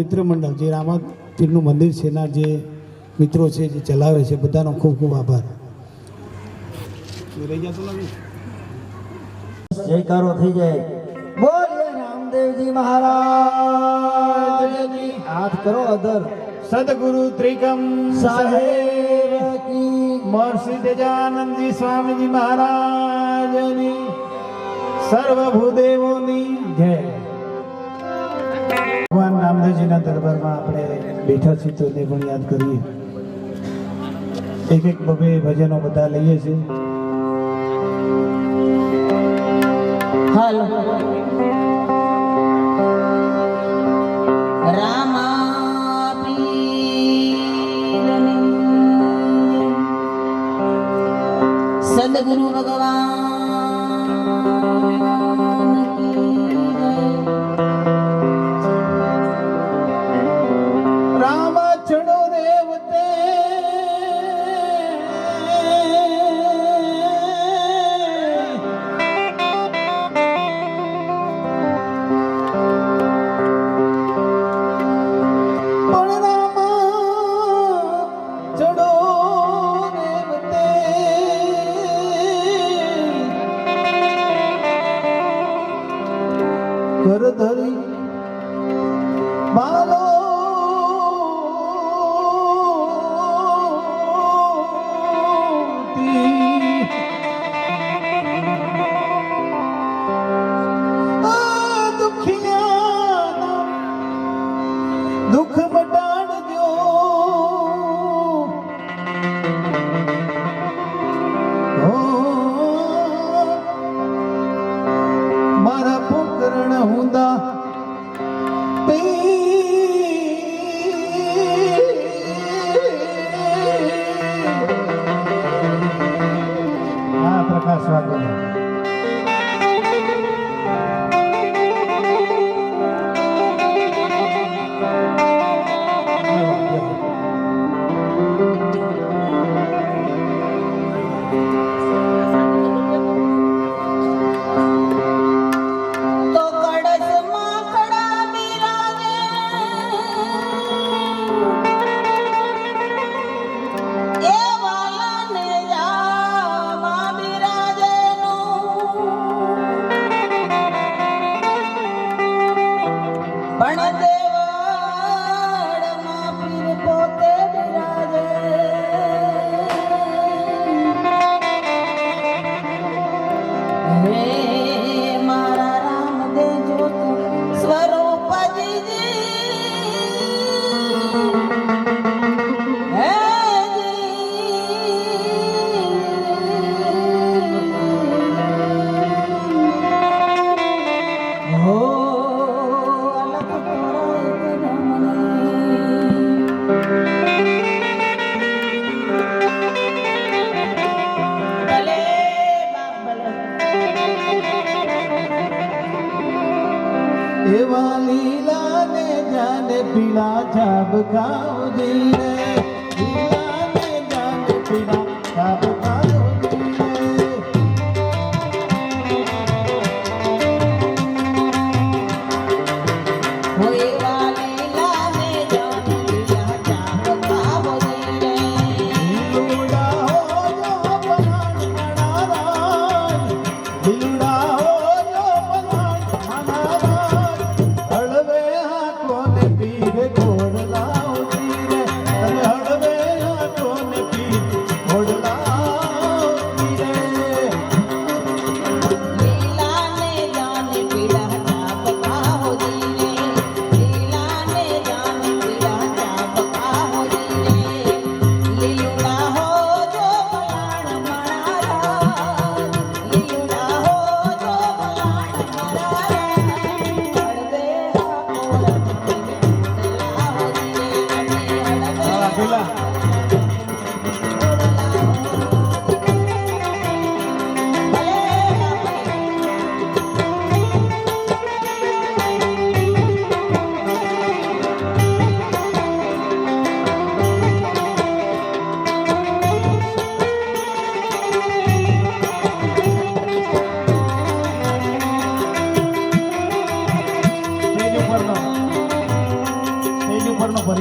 મિત્ર મંડળ જે રામાતીરનું મંદિર છે એના જે મિત્રો છે જે ચલાવે છે બધાનો ખૂબ ખૂબ આભાર. જયકારો થઈ જાય. બોલીએ રામદેવજી મહારાજ. હાથ કરો અધર. સદગુરુ ત્રિકમ. સાહેબ કી મહર્ષિ તેજાનંદજી સ્વામીજી મહારાજની. સર્વભૂદેવોની જય. રામદેવજીના દરબારમાં આપણે બેઠા છીએ પણ યાદ કરીએ. એક એક બબે ભજનો બધા લઈએ છીએ. હાલો. રામા સદગુરુ ભગવાન ಬಣದೇ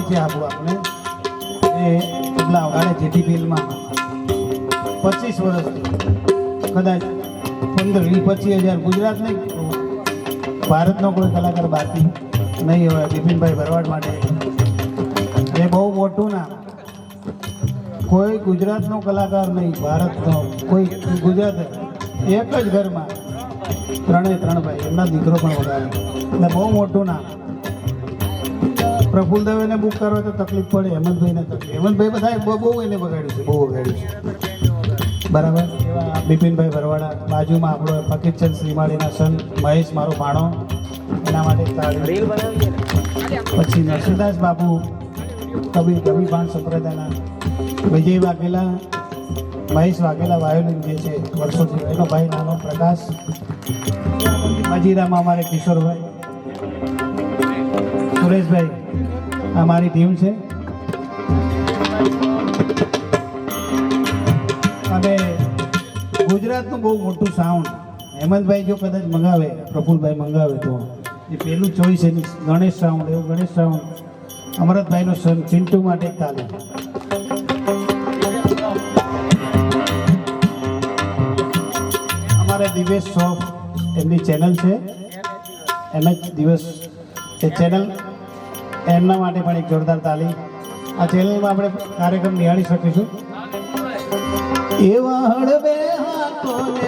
ઉપરનો પરિચય આપું આપને. એ પેલા વગાડે જેટી બિલમાં પચીસ વર્ષથી. કદાચ પંદર, વીસ, પચીસ હજાર ગુજરાત નહીં ભારતનો કોઈ કલાકાર બાકી નહીં હોય, બિપિનભાઈ ભરવાડ માટે. એ બહુ મોટું ના કોઈ ગુજરાતનો કલાકાર નહીં, ભારતનો. કોઈ ગુજરાત એક જ ઘરમાં. ત્રણે ત્રણ ભાઈ. એમના દીકરો પણ વગાડે. એટલે બહુ મોટું નામ. પ્રફુલ દવેને બુક કરો તો તકલીફ પડે હેમંતભાઈને તકલીફ. હેમંતભાઈ બધા બહુ એને બગાડ્યું છે. બહુ બગાડ્યું છે. બરાબર? એવા બિપિનભાઈ ભરવાડા બાજુમાં આપણો ફકીરચંદ શ્રીમાળીના સન મહેશ મારો ભાણો. એના માટે પછી નરસિંહદાસ બાબુ કબીર કબીર ભાણ સંપ્રદાયના. વિજય વાઘેલા મહેશ વાઘેલા વાયોલિન જે છે વર્ષોથી. એનો ભાઈ નાનો પ્રકાશ. મજીરામાં અમારે કિશોરભાઈ. સુરેશભાઈ આ મારી ટીમ છે. અને ગુજરાતનું બહુ મોટું સાઉન્ડ હેમંતભાઈ જો કદાચ મંગાવે, પ્રફુલભાઈ મંગાવે તો. એ પહેલું ચોઈસ એની ગણેશ સાઉન્ડ એવું ગણેશ સાઉન્ડ અમરતભાઈનો સન ચિંટુ માટે તાલીમ અમારે દિવેશ શોપ એમની ચેનલ છે. એમ જ દિવસ, એ ચેનલ એમના માટે પણ એક જોરદાર તાલી આ ચેનલમાં આપણે કાર્યક્રમ નિહાળી શકીશું. એવા હળવે હાથોને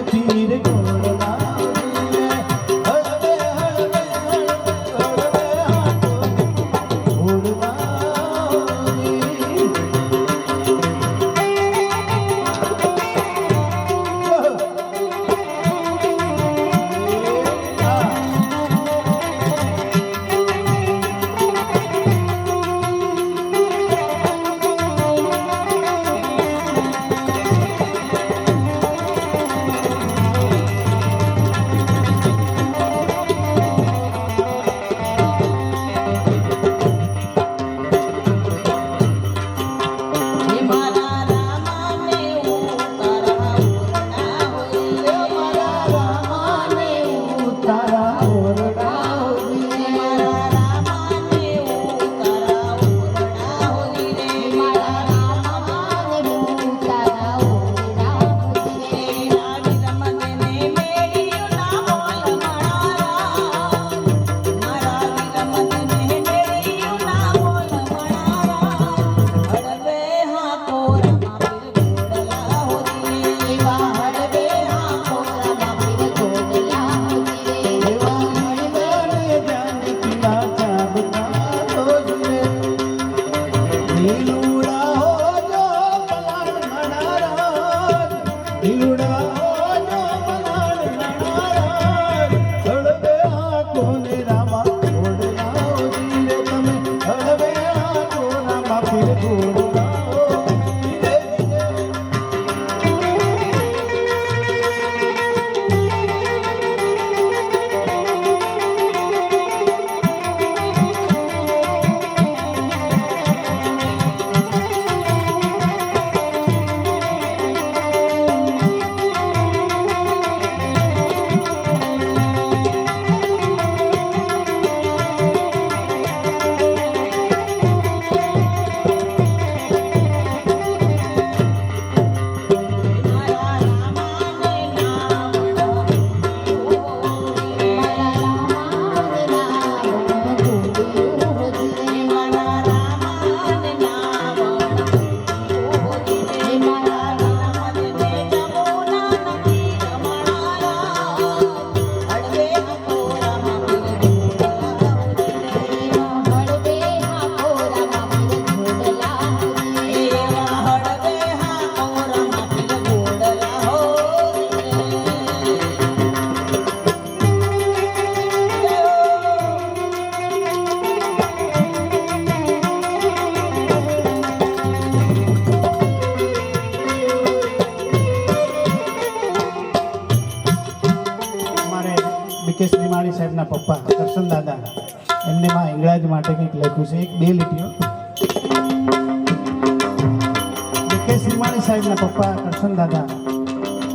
શ્રીમાળી સાહેબના પપ્પા કરશન દાદા.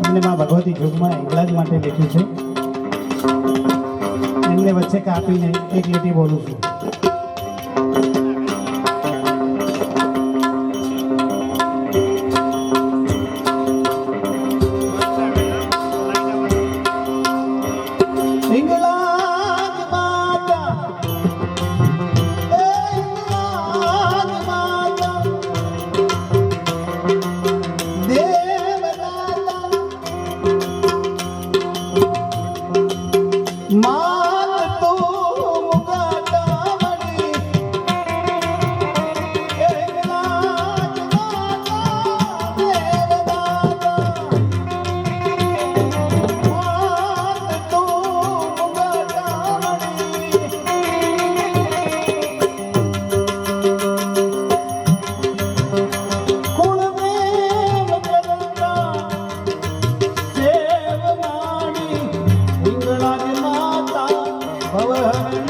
એમને માં ભગવતી યુગમાં જ માટે લખ્યું છે. એમને વચ્ચે કાપીને એક લીટી બોલું છું. falando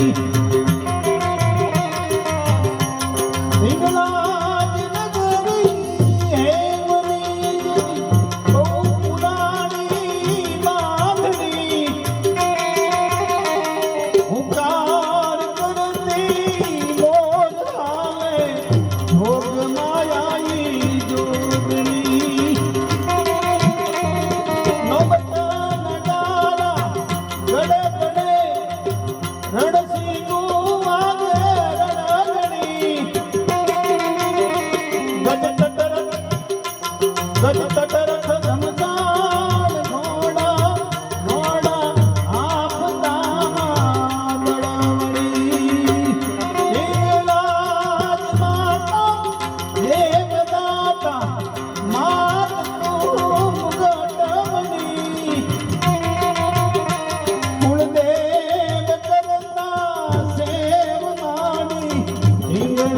thank you. ನಡೆಸಿ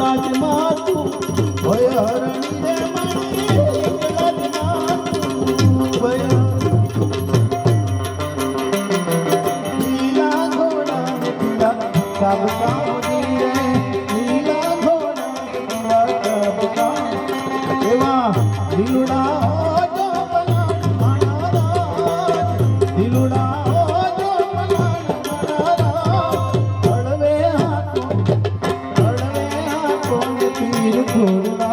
જગતમાં તું હોય હરણી રે મણી Sabe, tá? তুমি করুণা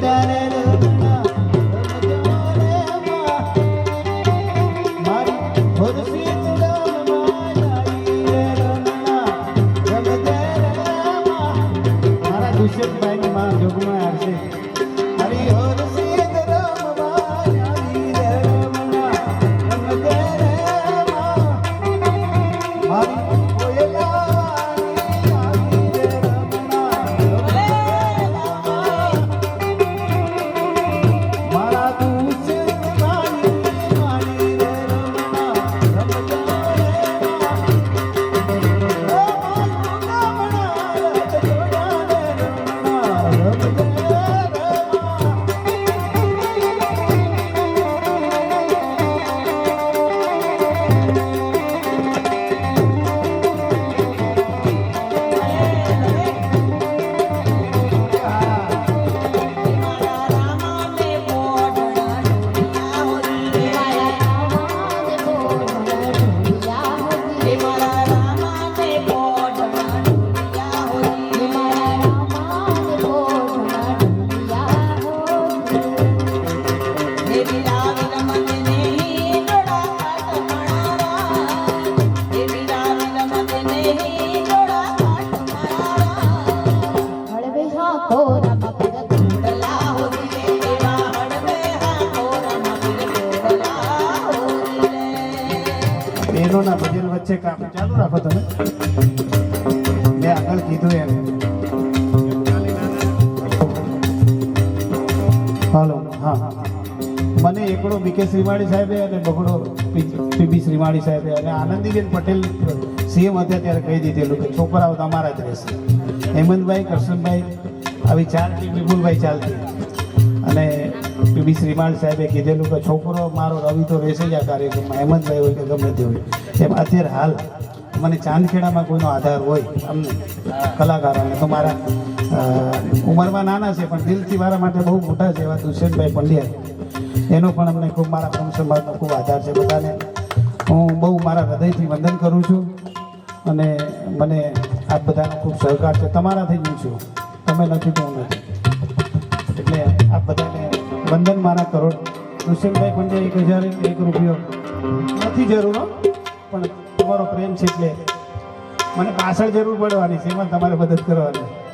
られる。ચાલુ રાખો તમે. મેં આગળ કીધું એમ. હાલો, હા. મને એકડો બીકે શ્રીમાળી સાહેબે અને બગડો પીબી શ્રીમાળી સાહેબે અને આનંદીબેન પટેલ સીએમ હતા ત્યારે કહી દીધેલું કે છોકરાઓ તમારા જ રહેશે. હેમંતભાઈ, કરશનભાઈ, આવી ચાર ટીમ વિપુલભાઈ ચાલતી. અને પીબી શ્રીમાળ સાહેબે કીધેલું કે છોકરો મારો રવિ તો રહેશે જ આ કાર્યક્રમમાં. હેમંતભાઈ હોય કે ગમે તે હોય. એમ અત્યારે હાલ મને ચાંદખેડામાં કોઈનો આધાર હોય અમને, કલાકારોને, તો મારા ઉંમરમાં નાના છે, પણ દિલથી મારા માટે બહુ મોટા છે એવા દુષ્યંતભાઈ પંડ્યા. એનો પણ અમને ખૂબ, મારા કુમ સમાજનો ખૂબ આધાર છે બધાને. હું બહુ મારા હૃદયથી વંદન કરું છું અને મને આ બધાનો ખૂબ સહકાર છે. તમારાથી જ હું છું. તમે નથી તો હું નથી. એટલે આ બધાને વંદન મારા કરોડ દુષ્યંતભાઈ પંડ્યા એક હજાર એક રૂપિયો નથી જરૂર પણ તમારો પ્રેમ છે એટલે મને પાછળ જરૂર પડવાની છે. એમાં તમારે મદદ કરવાની.